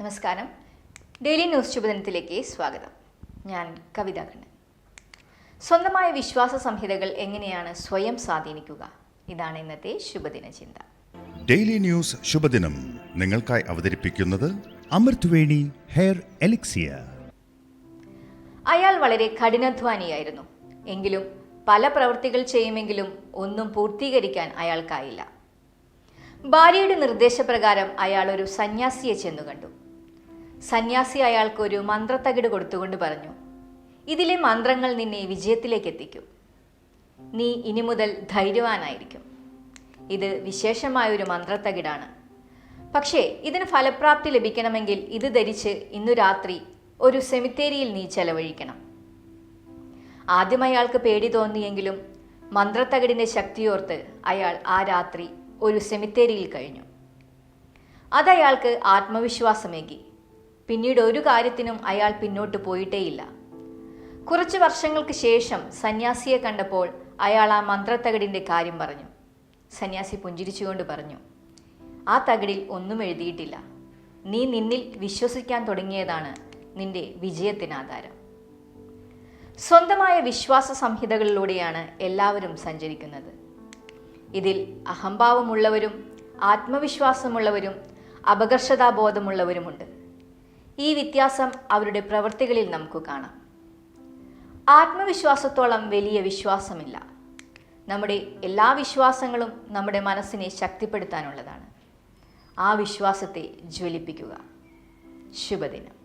നമസ്കാരം. Daily news ശുഭദിനത്തിലേക്ക് സ്വാഗതം. ഞാൻ കവിത കണ്ണൻ സ്വന്തമായ വിശ്വാസ സംഹിതകൾ എങ്ങനെയാണ് സ്വയം സ്വാധീനിക്കുക? ഇതാണ് ഇന്നത്തെ ശുഭദിന ചിന്ത. ഡെയിലി ന്യൂസ് ശുഭദിനം നിങ്ങൾക്കായി അവതരിപ്പിക്കുന്നത് അമൃത്വേണി ഹെയർ എലിക്സിയ. അയാൾ വളരെ കഠിനാധ്വാനിയായിരുന്നു. എങ്കിലും പല പ്രവൃത്തികൾ ചെയ്യുമെങ്കിലും ഒന്നും പൂർത്തീകരിക്കാൻ അയാൾക്കായില്ല. ഭാര്യയുടെ നിർദ്ദേശപ്രകാരം അയാൾ ഒരു സന്യാസിയെ ചെന്നു കണ്ടു. സന്യാസി അയാൾക്ക് ഒരു മന്ത്രത്തകിട് കൊടുത്തുകൊണ്ട് പറഞ്ഞു ഇതിലെ മന്ത്രങ്ങൾ നിന്നെ വിജയത്തിലേക്ക് എത്തിക്കും നീ ഇനി മുതൽ ധൈര്യവാനായിരിക്കും. ഇത് വിശേഷമായൊരു മന്ത്രത്തകിടാണ്. പക്ഷേ ഇതിന് ഫലപ്രാപ്തി ലഭിക്കണമെങ്കിൽ ഇത് ധരിച്ച് ഇന്നു രാത്രി ഒരു സെമിത്തേരിയിൽ നീ ചെലവഴിക്കണം. ആദ്യം അയാൾക്ക് പേടി തോന്നിയെങ്കിലും മന്ത്രത്തകിടിന്റെ ശക്തിയോർത്ത് അയാൾ ആ രാത്രി ഒരു സെമിത്തേരിയിൽ കഴിഞ്ഞു. അതയാൾക്ക് ആത്മവിശ്വാസമേകി. പിന്നീട് ഒരു കാര്യത്തിനും അയാൾ പിന്നോട്ട് പോയിട്ടേയില്ല. കുറച്ച് വർഷങ്ങൾക്ക് ശേഷം സന്യാസിയെ കണ്ടപ്പോൾ അയാൾ ആ മന്ത്രത്തകടിന്റെ കാര്യം പറഞ്ഞു. സന്യാസി പുഞ്ചിരിച്ചുകൊണ്ട് പറഞ്ഞു ആ തകിടിൽ ഒന്നും എഴുതിയിട്ടില്ല. നീ നിന്നിൽ വിശ്വസിക്കാൻ തുടങ്ങിയതാണ് നിന്റെ വിജയത്തിനാധാരം. സ്വന്തമായ വിശ്വാസ സംഹിതകളിലൂടെയാണ് എല്ലാവരും സഞ്ചരിക്കുന്നത്. ഇതിൽ അഹംഭാവമുള്ളവരും ആത്മവിശ്വാസമുള്ളവരും അപകർഷതാബോധമുള്ളവരുമുണ്ട്. ഈ വ്യത്യാസം അവരുടെ പ്രവൃത്തികളിൽ നമുക്ക് കാണാം. ആത്മവിശ്വാസത്തോളം വലിയ വിശ്വാസമില്ല. നമ്മുടെ എല്ലാ വിശ്വാസങ്ങളും നമ്മുടെ മനസ്സിനെ ശക്തിപ്പെടുത്താനുള്ളതാണ്. ആ വിശ്വാസത്തെ ജ്വലിപ്പിക്കുക. ശുഭദിനം.